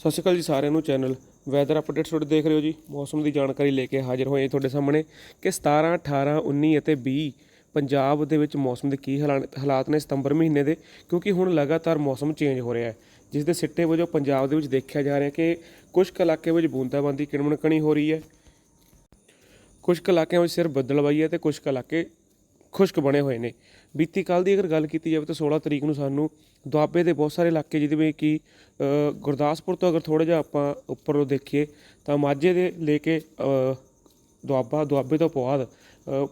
ਸਤਿ ਸ਼੍ਰੀ ਅਕਾਲ ਜੀ ਸਾਰਿਆਂ ਨੂੰ ਚੈਨਲ ਵੈਦਰ ਅਪਡੇਟਸ ਤੁਹਾਡੇ ਦੇਖ ਰਹੇ ਹੋ ਜੀ। ਮੌਸਮ ਦੀ ਜਾਣਕਾਰੀ ਲੈ ਕੇ ਹਾਜ਼ਰ ਹੋਏ ਤੁਹਾਡੇ ਸਾਹਮਣੇ ਕਿ 17 18 19 ਅਤੇ 20 ਪੰਜਾਬ ਦੇ ਵਿੱਚ ਮੌਸਮ ਦੇ ਕੀ ਹਾਲਾ- ਹਾਲਾਤ ਨੇ ਸਤੰਬਰ ਮਹੀਨੇ ਦੇ, ਕਿਉਂਕਿ ਹੁਣ ਲਗਾਤਾਰ ਮੌਸਮ ਚੇਂਜ ਹੋ ਰਿਹਾ ਹੈ। ਜਿਸ ਦੇ ਸਿੱਟੇ ਵਜੋਂ ਪੰਜਾਬ ਦੇ ਵਿੱਚ ਦੇਖਿਆ ਜਾ ਰਿਹਾ ਕਿ ਕੁਝ ਕੁ ਇਲਾਕੇ ਵਿੱਚ ਬੂੰਦਾਬਾਂਦੀ, ਕਿਣਮਣਕਣੀ ਹੋ ਰਹੀ ਹੈ। ਕੁਝ ਕੁ ਇਲਾਕਿਆਂ ਵਿੱਚ ਸਿਰਫ ਬੱਦਲਵਾਈ ਹੈ ਤੇ ਕੁਝ ਕੁ ਇਲਾਕੇ ਖੁਸ਼ਕ ਬਣੇ ਹੋਏ ਨੇ। ਬੀਤੀ ਕੱਲ ਦੀ ਅਗਰ ਗੱਲ ਕੀਤੀ ਜਾਵੇ ਤਾਂ 16 ਤਰੀਕ ਨੂੰ ਸਾਨੂੰ ਦੁਆਬੇ ਦੇ ਬਹੁਤ ਸਾਰੇ ਇਲਾਕੇ ਜਿਹਦੇ ਵਿੱਚ ਕਿ ਗੁਰਦਾਸਪੁਰ ਤੋਂ ਅਗਰ ਥੋੜਾ ਜਿਹਾ ਆਪਾਂ ਉੱਪਰੋਂ ਦੇਖੀਏ ਤਾਂ ਮਾਝੇ ਦੇ ਲੈ ਕੇ ਦੁਆਬਾ, ਦੁਆਬੇ ਤੋਂ ਬਾਅਦ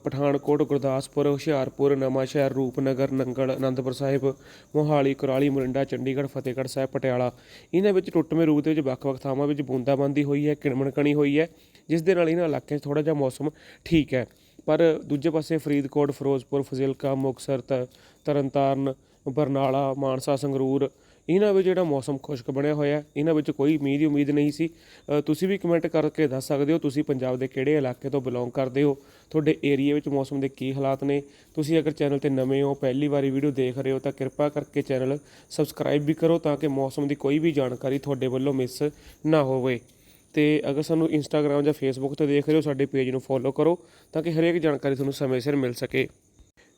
ਪਠਾਨਕੋਟ, ਗੁਰਦਾਸਪੁਰ, ਹੁਸ਼ਿਆਰਪੁਰ, ਨਵਾਂਸ਼ਹਿਰ, ਰੂਪਨਗਰ, ਨੰਗਲ, ਅਨੰਦਪੁਰ ਸਾਹਿਬ, ਮੋਹਾਲੀ, ਕੁਰਾਲੀ, ਮੋਰਿੰਡਾ, ਚੰਡੀਗੜ੍ਹ, ਫਤਿਹਗੜ੍ਹ ਸਾਹਿਬ, ਪਟਿਆਲਾ, ਇਹਨਾਂ ਵਿੱਚ ਟੁੱਟਵੇਂ ਰੂਪ ਦੇ ਵਿੱਚ ਵੱਖ-ਵੱਖ ਥਾਵਾਂ ਵਿੱਚ ਬੂੰਦਾਬਾਂਦੀ ਹੋਈ ਹੈ ਕਿਣਮਣਕਣੀ ਹੋਈ ਹੈ, ਜਿਸ ਦੇ ਨਾਲ ਇਹਨਾਂ ਇਲਾਕਿਆਂ 'ਚ ਥੋੜਾ ਜਿਹਾ ਮੌਸਮ ਠੀਕ ਹੈ। ਪਰ ਦੂਜੇ ਪਾਸੇ ਫਰੀਦਕੋਟ, ਫਿਰੋਜ਼ਪੁਰ, ਫਜ਼ਿਲਕਾ, ਮੁਕਤਸਰ ਤਰਨਤਾਰਨ, ਬਰਨਾਲਾ, ਮਾਨਸਾ, ਸੰਗਰੂਰ, ਇਹਨਾਂ ਵਿੱਚ ਜਿਹੜਾ ਮੌਸਮ ਖੁਸ਼ਕ ਬਣਿਆ ਹੋਇਆ ਇਹਨਾਂ ਵਿੱਚ ਕੋਈ ਮੀਂਹ ਦੀ ਉਮੀਦ ਨਹੀਂ ਸੀ। ਤੁਸੀਂ ਵੀ ਕਮੈਂਟ ਕਰਕੇ ਦੱਸ ਸਕਦੇ ਹੋ, ਤੁਸੀਂ ਪੰਜਾਬ ਦੇ ਕਿਹੜੇ ਇਲਾਕੇ ਤੋਂ ਬਿਲੋਂਗ ਕਰਦੇ ਹੋ, ਤੁਹਾਡੇ ਏਰੀਆ ਵਿੱਚ ਮੌਸਮ ਦੇ ਕੀ ਹਾਲਾਤ ਨੇ? ਤੁਸੀਂ ਅਗਰ ਚੈਨਲ ਤੇ ਨਵੇਂ ਹੋ, ਪਹਿਲੀ ਵਾਰੀ ਵੀਡੀਓ ਦੇਖ ਰਹੇ ਹੋ, ਤਾਂ ਕਿਰਪਾ ਕਰਕੇ ਚੈਨਲ ਸਬਸਕ੍ਰਾਈਬ ਵੀ ਕਰੋ ਤਾਂ ਕਿ ਮੌਸਮ ਦੀ ਕੋਈ ਵੀ ਜਾਣਕਾਰੀ ਤੁਹਾਡੇ ਵੱਲੋਂ ਮਿਸ ਨਾ ਹੋਵੇ। ਤੇ ਅਗਰ ਸਾਨੂੰ ਇੰਸਟਾਗ੍ਰam ਜਾਂ ਫੇਸਬੁੱਕ ਤੇ ਦੇਖ ਰਹੇ ਹੋ ਸਾਡੇ ਪੇਜ ਨੂੰ ਫੋਲੋ ਕਰੋ ਤਾਂ ਕਿ ਹਰੇਕ ਜਾਣਕਾਰੀ ਤੁਹਾਨੂੰ ਸਮੇਂ ਸਿਰ ਮਿਲ ਸਕੇ।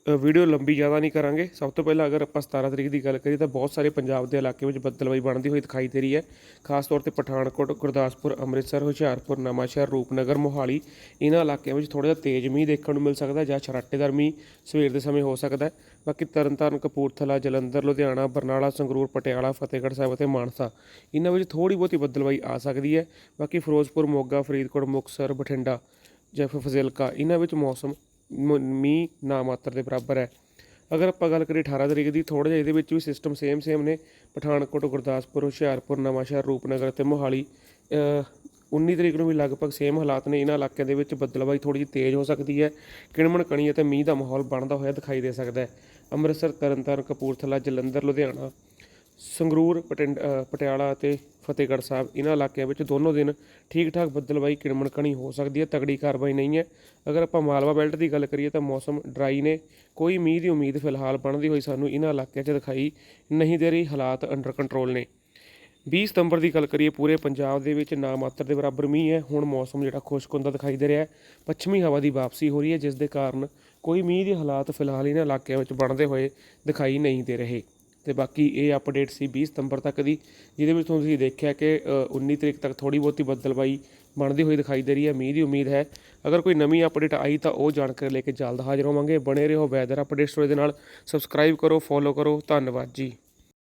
ਵੀਡੀਓ ਲੰਬੀ ਜ਼ਿਆਦਾ ਨਹੀਂ ਕਰਾਂਗੇ। ਸਭ ਤੋਂ ਪਹਿਲਾਂ ਅਗਰ ਆਪਾਂ 17 ਤਰੀਕ ਦੀ ਗੱਲ ਕਰੀਏ ਤਾਂ ਬਹੁਤ ਸਾਰੇ ਪੰਜਾਬ ਦੇ ਇਲਾਕੇ ਵਿੱਚ ਬੱਦਲਬਾਈ ਬਣਦੀ ਹੋਈ ਦਿਖਾਈ ਦੇ ਰਹੀ ਹੈ। ਖਾਸ ਤੌਰ ਤੇ ਪਠਾਨਕੋਟ, ਗੁਰਦਾਸਪੁਰ, ਅੰਮ੍ਰਿਤਸਰ, ਹੁਸ਼ਿਆਰਪੁਰ, ਨਵਾਂਸ਼ਹਿਰ, ਰੂਪਨਗਰ, ਮੋਹਾਲੀ ਇਹਨਾਂ ਇਲਾਕਿਆਂ ਵਿੱਚ ਥੋੜਾ ਜਿਹਾ ਤੇਜ਼ ਮੀਂਹ ਦੇਖਣ ਨੂੰ ਮਿਲ ਸਕਦਾ ਹੈ ਜਾਂ ਛਰਾਟੇਦਾਰ ਮੀਂਹ ਸਵੇਰ ਦੇ ਸਮੇਂ ਹੋ ਸਕਦਾ ਹੈ। ਬਾਕੀ ਤਰਨਤਾਰਨ, ਕਪੂਰਥਲਾ, ਜਲੰਧਰ, ਲੁਧਿਆਣਾ, ਬਰਨਾਲਾ, ਸੰਗਰੂਰ, ਪਟਿਆਲਾ, ਫਤਿਹਗੜ੍ਹ ਸਾਹਿਬ ਅਤੇ ਮਾਨਸਾ। ਇਹਨਾਂ ਵਿੱਚ ਥੋੜੀ ਬਹੁਤੀ ਬੱਦਲਬਾਈ ਆ ਸਕਦੀ ਹੈ। ਬਾਕੀ ਫਿਰੋਜ਼ਪੁਰ, ਮੋਗਾ, ਫਰੀਦਕੋਟ, ਮੁਕਤਸਰ, ਬਠਿੰਡਾ ਜਾਂ ਫਜ਼ਿਲਕਾ, ਇਹਨਾਂ ਵਿੱਚ ਮੌਸਮ ਮੀਂਹ ਨਾ ਮਾਤਰ ਦੇ ਬਰਾਬਰ ਹੈ। ਅਗਰ ਆਪਾਂ ਗੱਲ ਕਰੀਏ 18 ਤਰੀਕ ਦੀ ਥੋੜਾ ਜਿਹਾ ਇਹਦੇ ਵਿੱਚ ਵੀ ਸਿਸਟਮ ਸੇਮ ਸੇਮ ਨੇ। ਪਠਾਨਕੋਟ, ਗੁਰਦਾਸਪੁਰ, ਹੁਸ਼ਿਆਰਪੁਰ, ਨਵਾਂਸ਼ਹਿਰ, ਰੂਪਨਗਰ ਤੇ ਮੋਹਾਲੀ 19 ਤਰੀਕ ਨੂੰ ਵੀ ਲਗਭਗ ਸੇਮ ਹਾਲਾਤ ਨੇ। ਇਹਨਾਂ ਇਲਾਕਿਆਂ ਦੇ ਵਿੱਚ ਬੱਦਲਬਾਈ ਥੋੜੀ ਜਿਹੀ ਤੇਜ਼ ਹੋ ਸਕਦੀ ਹੈ। ਕਿਣਮਣ ਕਣੀ ਅਤੇ ਮੀਂਹ ਦਾ ਮਾਹੌਲ ਬਣਦਾ ਹੋਇਆ ਦਿਖਾਈ ਦੇ ਸਕਦਾ ਹੈ। ਅੰਮ੍ਰਿਤਸਰ, ਤਰਨਤਾਰਨ, ਕਪੂਰਥਲਾ, ਜਲੰਧਰ, ਲੁਧਿਆਣਾ, ਸੰਗਰੂਰ, ਪਟਿੰਡ ਪਟਿਆਲਾ ਅਤੇ ਫਤਿਹਗੜ੍ਹ ਸਾਹਿਬ ਇਹਨਾਂ ਇਲਾਕਿਆਂ ਵਿੱਚ ਦੋਨੋਂ ਦਿਨ ਠੀਕ ਠਾਕ ਬੱਦਲਬਾਈ, ਕਿਣਮਣ ਕਣੀ ਹੋ ਸਕਦੀ ਹੈ। ਤਗੜੀ ਕਾਰਵਾਈ ਨਹੀਂ ਹੈ। ਅਗਰ ਆਪਾਂ ਮਾਲਵਾ ਬੈਲਟ ਦੀ ਗੱਲ ਕਰੀਏ ਤਾਂ ਮੌਸਮ ਡਰਾਈ ਨੇ। ਕੋਈ ਮੀਂਹ ਦੀ ਉਮੀਦ ਫਿਲਹਾਲ ਬਣਦੀ ਹੋਈ ਸਾਨੂੰ ਇਹਨਾਂ ਇਲਾਕਿਆਂ 'ਚ ਦਿਖਾਈ ਨਹੀਂ ਦੇ ਰਹੀ। ਹਾਲਾਤ ਅੰਡਰ ਕੰਟਰੋਲ ਨੇ। 20 ਸਤੰਬਰ ਦੀ ਗੱਲ ਕਰੀਏ ਪੂਰੇ ਪੰਜਾਬ ਦੇ ਵਿੱਚ ਨਾ ਮਾਤਰ ਦੇ ਬਰਾਬਰ ਮੀਂਹ ਹੈ। ਹੁਣ ਮੌਸਮ ਜਿਹੜਾ ਖੁਸ਼ਕ ਹੁੰਦਾ ਦਿਖਾਈ ਦੇ ਰਿਹਾ ਹੈ। ਪੱਛਮੀ ਹਵਾ ਦੀ ਵਾਪਸੀ ਹੋ ਰਹੀ ਹੈ ਜਿਸ ਦੇ ਕਾਰਨ ਕੋਈ ਮੀਂਹ ਦੇ ਹਾਲਾਤ ਫਿਲਹਾਲ ਇਹਨਾਂ ਇਲਾਕਿਆਂ ਵਿੱਚ ਬਣਦੇ ਹੋਏ ਦਿਖਾਈ ਨਹੀਂ ਦੇ ਰਹੇ। ਤੇ ਬਾਕੀ ਇਹ ਅਪਡੇਟ ਸੀ 20 ਸਤੰਬਰ ਤੱਕ ਦੀ ਜਿਹਦੇ ਵਿੱਚ ਤੁਸੀਂ ਦੇਖਿਆ ਕਿ ਅ, 19 ਤਰੀਕ ਤੱਕ ਥੋੜੀ ਬਹੁਤੀ ਬੱਦਲਬਾਈ ਬਣਦੀ ਹੋਈ ਦਿਖਾਈ ਦੇ ਰਹੀ ਹੈ। ਮੀਂਹ ਦੀ ਉਮੀਦ ਹੈ ਅਗਰ ਕੋਈ ਨਵੀਂ ਅਪਡੇਟ ਆਈ ਤਾਂ ਉਹ ਜਾਣਕਾਰੀ ਲੈ ਕੇ ਜਲਦ ਹਾਜ਼ਰ ਹੋਵਾਂਗੇ। ਬਣੇ ਰਹੋ ਵੈਦਰ ਅਪਡੇਟਸ ਦੇ ਨਾਲ ਸਬਸਕ੍ਰਾਈਬ ਕਰੋ ਫੋਲੋ ਕਰੋ। ਧੰਨਵਾਦ ਜੀ।